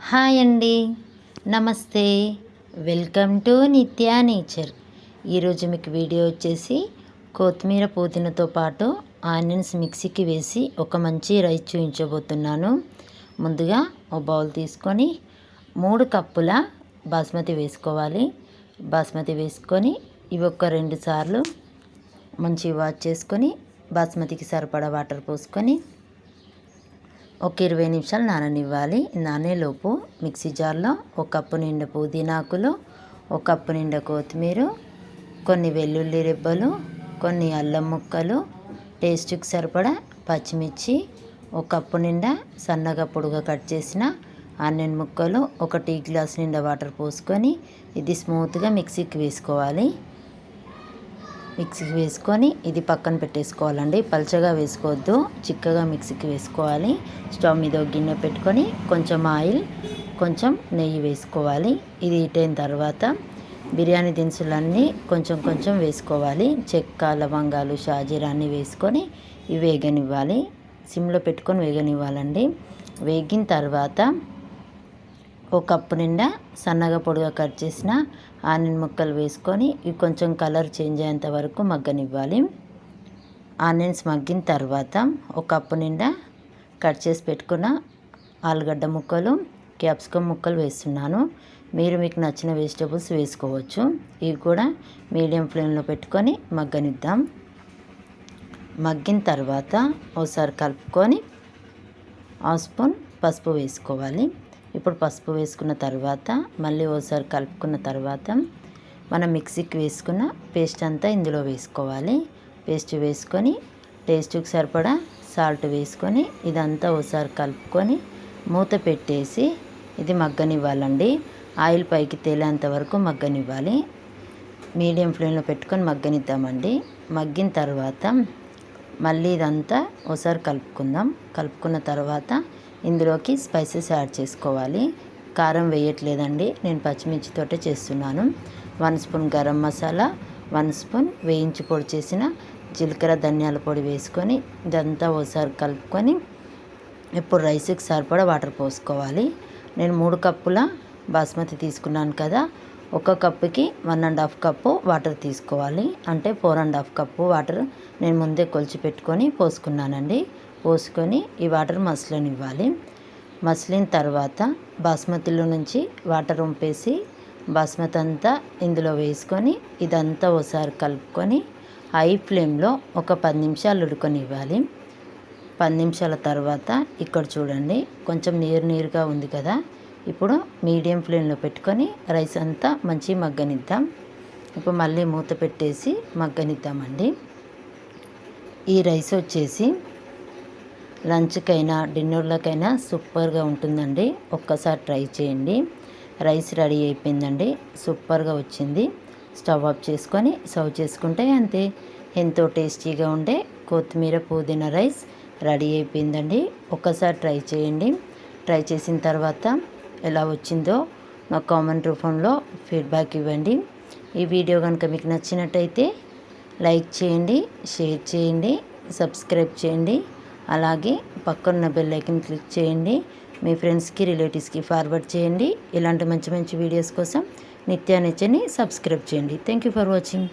Hi అండి. నమస్తే. Welcome to Nithya nature. ఈరోజు మీకు వీడియో వచ్చేసి కొత్తిమీర పుదీనాతో పాటు ఆనియన్స్ మిక్సీకి వేసి ఒక మంచి రైస్ చూపించబోతున్నాను ముందుగా ఒక బౌల్ తీసుకొని మూడు కప్పుల బాస్మతి వేసుకోవాలి. బాస్మతి వేసుకొని ఇవి ఒక రెండు సార్లు మంచి వాష్ చేసుకొని బాస్మతికి సరిపడా వాటర్ పోసుకొని ఒక ఇరవై నిమిషాలు నాననివ్వాలి. నానేలోపు మిక్సీ జార్లో ఒక కప్పు నిండా పుదీనాకులు ఒక కప్పు నిండా కొత్తిమీర కొన్ని వెల్లుల్లి రెబ్బలు కొన్ని అల్లం ముక్కలు టేస్ట్కి సరిపడా పచ్చిమిర్చి ఒక కప్పు నిండా సన్నగా పొడుగా కట్ చేసిన ఆనియన్ ముక్కలు ఒక టీ గ్లాస్ నిండా వాటర్ పోసుకొని ఇది స్మూత్గా మిక్సీకి వేసుకోవాలి. మిక్సీకి వేసుకొని ఇది పక్కన పెట్టేసుకోవాలండి. పల్చగా వేసుకోవద్దు. చిక్కగా మిక్సీకి వేసుకోవాలి. స్టవ్ మీద గిన్నె పెట్టుకొని కొంచెం ఆయిల్ కొంచెం నెయ్యి వేసుకోవాలి. ఇది ఇటైన తర్వాత బిర్యానీ దినుసులన్నీ కొంచెం కొంచెం వేసుకోవాలి. చెక్క లవంగాలు షాజీరా అన్నీ వేసుకొని ఇవి వేగనివ్వాలి. సిమ్లో పెట్టుకొని వేగనివ్వాలండి. వేగిన తర్వాత ఒక కప్పు నిండా సన్నగా పొడిగా కట్ చేసిన ఆనియన్ ముక్కలు వేసుకొని ఇవి కొంచెం కలర్ చేంజ్ అయ్యేంత వరకు మగ్గనివ్వాలి. ఆనియన్స్ మగ్గిన తర్వాత ఒక కప్పు నిండా కట్ చేసి పెట్టుకున్న ఆలుగడ్డ ముక్కలు క్యాప్సికమ్ ముక్కలు వేస్తున్నాను. మీరు మీకు నచ్చిన వెజిటేబుల్స్ వేసుకోవచ్చు. ఇవి కూడా మీడియం ఫ్లేమ్లో పెట్టుకొని మగ్గనిద్దాం. మగ్గిన తర్వాత ఒకసారి కలుపుకొని హాఫ్ స్పూన్ పసుపు వేసుకోవాలి. ఇప్పుడు పసుపు వేసుకున్న తర్వాత మళ్ళీ ఓసారి కలుపుకున్న తర్వాత మనం మిక్సీకి వేసుకున్న పేస్ట్ అంతా ఇందులో వేసుకోవాలి. పేస్ట్ వేసుకొని టేస్ట్కి సరిపడా సాల్ట్ వేసుకొని ఇదంతా ఒకసారి కలుపుకొని మూత పెట్టేసి ఇది మగ్గనివ్వాలండి. ఆయిల్ పైకి తేలేంత వరకు మగ్గనివ్వాలి. మీడియం ఫ్లేమ్లో పెట్టుకొని మగ్గనిద్దామండి. మగ్గిన తర్వాత మళ్ళీ ఇదంతా ఒకసారి కలుపుకుందాం. కలుపుకున్న తర్వాత ఇందులోకి స్పైసెస్ యాడ్ చేసుకోవాలి. కారం వేయట్లేదండి. నేను పచ్చిమిర్చితోటే చేస్తున్నాను. One spoon garam masala one spoon వేయించి పొడి చేసిన జీలకర్ర ధనియాల పొడి వేసుకొని ఇదంతా ఒకసారి కలుపుకొని ఇప్పుడు రైస్కి సరిపడా వాటర్ పోసుకోవాలి. నేను మూడు కప్పుల బాస్మతి తీసుకున్నాను కదా ఒక కప్పుకి one and half cup water తీసుకోవాలి. అంటే four and half cup water నేను ముందే కొలిచి పెట్టుకొని పోసుకున్నానండి. పోసుకొని ఈ వాటర్ మసలనివ్వాలి. మసిలిన తర్వాత బాస్మతిలో నుంచి వాటర్ ఉంపేసి బాస్మతి అంతా ఇందులో వేసుకొని ఇదంతా ఒకసారి కలుపుకొని హై ఫ్లేమ్లో ఒక పది నిమిషాలు ఉడుకొనివ్వాలి. పది నిమిషాల తర్వాత ఇక్కడ చూడండి కొంచెం నీరు నీరుగా ఉంది కదా. ఇప్పుడు మీడియం ఫ్లేమ్లో పెట్టుకొని రైస్ అంతా మంచి మగ్గనిద్దాం. ఇప్పుడు మళ్ళీ మూత పెట్టేసి మగ్గనిద్దామండి. ఈ రైస్ వచ్చేసి లంచ్కైనా డిన్నర్లకైనా సూపర్గా ఉంటుందండి. ఒక్కసారి ట్రై చేయండి. రైస్ రెడీ అయిపోయిందండి. సూపర్గా వచ్చింది. స్టవ్ ఆఫ్ చేసుకొని సర్వ్ చేసుకుంటే అంతే. ఎంతో టేస్టీగా ఉండే కొత్తిమీర పుదీనా రైస్ రెడీ అయిపోయిందండి. ఒక్కసారి ట్రై చేయండి. ట్రై చేసిన తర్వాత ఎలా వచ్చిందో మా కామెంట్ రూపంలో ఫీడ్బ్యాక్ ఇవ్వండి. ఈ వీడియో కనుక మీకు నచ్చినట్టయితే లైక్ చేయండి షేర్ చేయండి సబ్స్క్రైబ్ చేయండి అలాగే పక్కన్న బెల్ ఐకన్ క్లిక్ చేయండి మీ ఫ్రెండ్స్కి రిలేటివ్స్కి ఫార్వర్డ్ చేయండి. ఇలాంటి మంచి మంచి వీడియోస్ కోసం నిత్యానిచ్చని సబ్స్క్రైబ్ చేయండి. Thank you for watching.